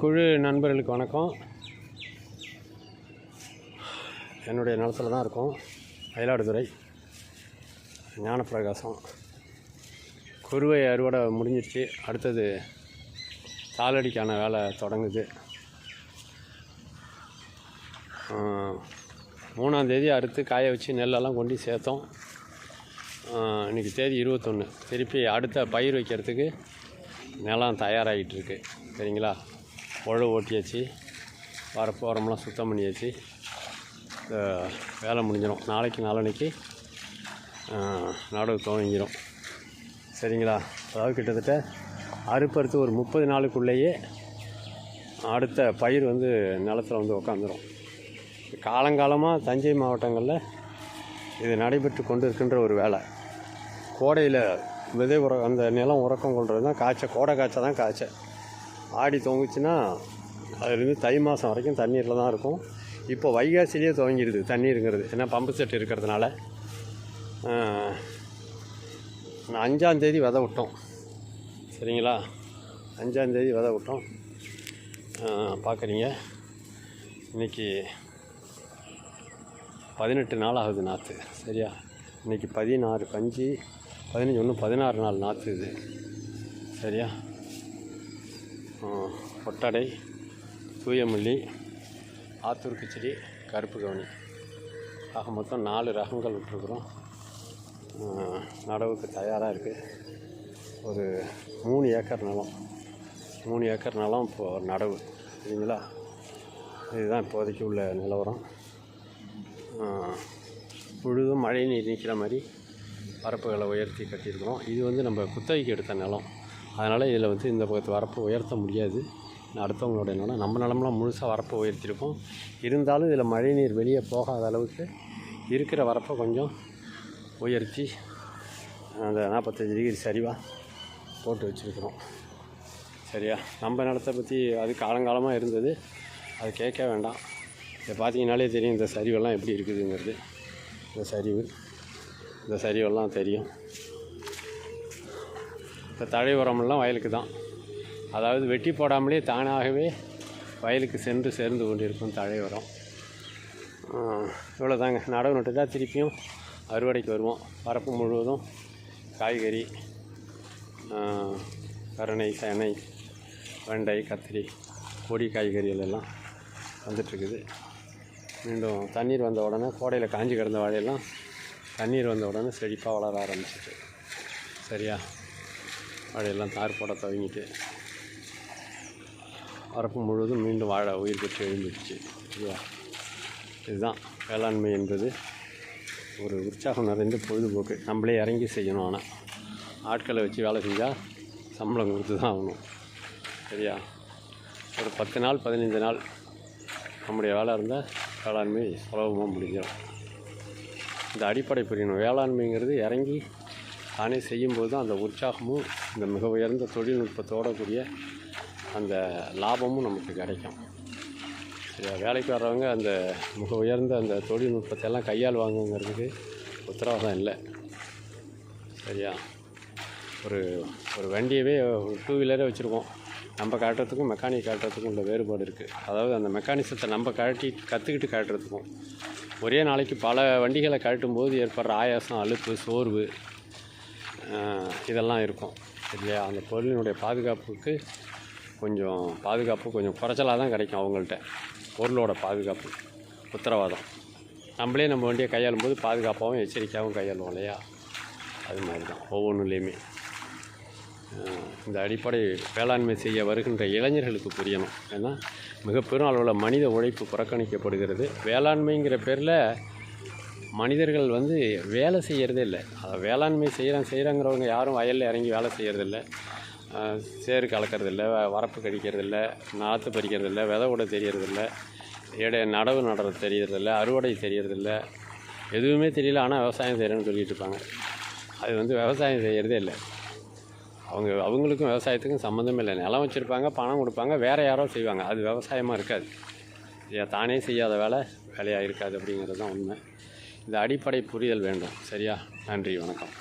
குழு நண்பர்களுக்கு வணக்கம். என்னுடைய நிலத்தில் தான் இருக்கும். மயிலாடுதுறை. ஞானப்பிரகாசம். குருவை அறுவடை முடிஞ்சிருச்சு. அடுத்தது தாளடிக்கான வேலை தொடங்குது. மூணாந்தேதி அறுத்து காய வச்சு நெல்லெல்லாம் கொண்டு சேர்த்தோம். இன்றைக்கி இன்னைக்கு தேதி இருபத்தொன்று திருப்பி அடுத்த பயிர் வைக்கிறதுக்கு நிலம் தயாராகிட்டு இருக்கு. சரிங்களா? உழவு ஓட்டியாச்சு. வர போகிறோம்லாம் சுத்தம் பண்ணியாச்சு. வேலை முடிஞ்சிடும் நாளைக்கு நாளன்னைக்கு நடவு துவங்கிடும் சரிங்களா? அதாவது கிட்டத்தட்ட அறுப்பறுத்து ஒரு முப்பது நாளுக்குள்ளேயே அடுத்த பயிர் வந்து நிலத்துல வந்து உக்காந்துரும். காலங்காலமாக தஞ்சை மாவட்டங்களில் இது நடைபெற்று கொண்டு இருக்கின்ற ஒரு வேலை. கோடையில் விதை உர அந்த நிலம் உறக்கம் கொள்வது தான் காய்ச்சல் கோடை காய்ச்சல் தான் காய்ச்சல் ஆடி தொங்குச்சுன்னா அதுலேருந்து தை மாதம் வரைக்கும் தண்ணீரில் தான் இருக்கும். இப்போ வைகாசிலேயே துவங்கிடுது தண்ணீருங்கிறது. ஏன்னா பம்பு செட் இருக்கிறதுனால. நான் அஞ்சாந்தேதி விதை விட்டோம். சரிங்களா? அஞ்சாந்தேதி விதை விட்டோம். பார்க்குறீங்க. இன்றைக்கி பதினெட்டு நாள் ஆகுது நாற்று சரியா? இன்றைக்கி பதினாறு பஞ்சு பதினஞ்சு ஒன்று பதினாறு நாள் நாற்று இது. சரியா? ஒட்டடை தூயமல்லி ஆத்தூர் கிச்சடி கருப்பு கவனி. ஆக மொத்தம் நாலு ரகங்கள் விட்டுருக்குறோம். நடவுக்கு தயாராக இருக்குது ஒரு மூணு ஏக்கர் நிலம். மூணு ஏக்கர் நிலம் இப்போது நடவு சரிங்களா? இதுதான் இப்போதைக்கு உள்ள நிலவரம். முழுதும் மழை நீர் நிற்கிற மாதிரி பரப்புகளை உயர்த்தி கட்டியிருக்கிறோம். இது வந்து நம்ம குத்தகைக்கு எடுத்த நிலம். அதனால் இதில் வந்து இந்த பக்கத்து வரப்பை உயர்த்த முடியாது. அடுத்தவங்களோட நிலம் நம்ம நிலமெலாம் முழுசாக வரப்பை உயர்த்திருக்கோம். இருந்தாலும் இதில் மழை நீர் வெளியே போகாத அளவுக்கு இருக்கிற வரப்பை கொஞ்சம் உயர்த்தி அந்த நாற்பத்தஞ்சு டிகிரி சரிவாக போட்டு வச்சுருக்குறோம். சரியா? நம்ம நிலத்தை பற்றி அது காலங்காலமாக இருந்தது. அது கேட்க வேண்டாம். இதை பார்த்தீங்கனாலே தெரியும் இந்த சரிவெல்லாம் எப்படி இருக்குதுங்கிறது. இந்த சரிவு. இந்த சரிவெல்லாம் தெரியும். இந்த தழை உரமெல்லாம் வயலுக்கு தான். அதாவது வெட்டி போடாமலே தானாகவே வயலுக்கு சென்று சேர்ந்து கொண்டிருக்கும் தழை உரம். இவ்வளோ தாங்க நடவு தான் திருப்பியும் அறுவடைக்கு வருவோம். பரப்பு முழுவதும் காய்கறி கருணை சேனை வெண்டை கத்திரி கொடி காய்கறிகள் எல்லாம் வந்துட்டுருக்குது. மீண்டும் தண்ணீர் வந்த உடனே கோடையில் காஞ்சி கிடந்த வாழையெல்லாம் தண்ணீர் வந்த உடனே செழிப்பாக வளர ஆரம்பிச்சிட்டு சரியா? வாழையெல்லாம் தார் போட துவங்கிட்டு வரப்பு முழுவதும் மீண்டும் வாழை உயிர் பெற்று எழுந்துடுச்சு சரியா இதுதான் வேளாண்மை என்பது. ஒரு உற்சாகம் நிறைந்த பொழுதுபோக்கு. நம்மளே இறங்கி செய்யணும் ஆனால் ஆட்களை வச்சு வேலை செஞ்சால் சம்பளம் கொடுத்து தான் ஆகணும். சரியா? ஒரு பத்து நாள் பதினைந்து நாள் நம்முடைய வேலை இருந்தால் வேளாண்மை சுலபமாக முடிஞ்சிடும். இந்த அடிப்படை புரியணும். வேளாண்மைங்கிறது இறங்கி தானே செய்யும்போது அந்த உற்சாகமும் இந்த மிக உயர்ந்த தொழில்நுட்பத்தோட கூடிய அந்த லாபமும் நமக்கு கிடைக்கும். சரியா? வேலைக்கு வர்றவங்க அந்த மிக உயர்ந்த அந்த தொழில்நுட்பத்தை எல்லாம் கையாளுவாங்கங்கிறதுக்கு உத்தரவாதம் இல்லை. சரியா? ஒரு ஒரு வண்டியவே ஒரு டூ வீலரே வச்சுருக்கோம். நம்ம காட்டுறதுக்கும் மெக்கானிக் காட்டுறதுக்கும் உள்ள வேறுபாடு இருக்குது அதாவது அந்த மெக்கானிசத்தை நம்ம கழட்டி கற்றுக்கிட்டு காட்டுறதுக்கும். ஒரே நாளைக்கு பல வண்டிகளை கழட்டும் போது ஏற்படுற ஆயாசம் அலுப்பு சோர்வு இதெல்லாம் இருக்கும். இல்லையா? அந்த பொருளினுடைய பாதுகாப்புக்கு கொஞ்சம் பாதுகாப்பு கொஞ்சம் குறைச்சலாக தான் கிடைக்கும் அவங்கள்ட்ட. பொருளோட பாதுகாப்பு உத்தரவாதம். நம்மளே நம்ம வண்டியை கையாளும் போது பாதுகாப்பாகவும் எச்சரிக்கையாகவும் கையாளுவோம் இல்லையா? அது மாதிரி தான் ஒவ்வொன்றுலேயுமே இந்த அடிப்படை வேளாண்மை செய்ய வருகின்ற இளைஞர்களுக்கு புரியணும். ஏன்னா மிக பெரும் அளவில் மனித உழைப்பு புறக்கணிக்கப்படுகிறது. வேளாண்மைங்கிற பேரில் மனிதர்கள் வந்து வேலை செய்கிறதே இல்லை. அதை வேளாண்மை செய்கிறேன் செய்கிறேங்கிறவங்க யாரும் வயலில் இறங்கி வேலை செய்கிறதில்ல சேறு கலக்கிறதில்ல வரப்பு கடிக்கிறதில்ல நாற்று பறிக்கிறதில்ல விதை விட தெரியறதில்ல இடை நடவு நடுறது தெரியறதில்ல அறுவடை தெரியறதில்ல எதுவுமே தெரியல ஆனால் விவசாயம் செய்கிறேன்னு சொல்லிட்டு இருப்பாங்க. அது வந்து விவசாயம் செய்கிறதே இல்லை. அவங்க அவங்களுக்கும் விவசாயத்துக்கும் சம்மந்தமே இல்லை. நிலம் வச்சுருப்பாங்க பணம் கொடுப்பாங்க வேறு யாரோ செய்வாங்க. அது விவசாயமாக இருக்காது. தானே செய்யாத வேலை வேலையாக இருக்காது அப்படிங்கிறது தான் உண்மை. இந்த அடிப்படை புரிதல் வேண்டும். சரியா? நன்றி வணக்கம்.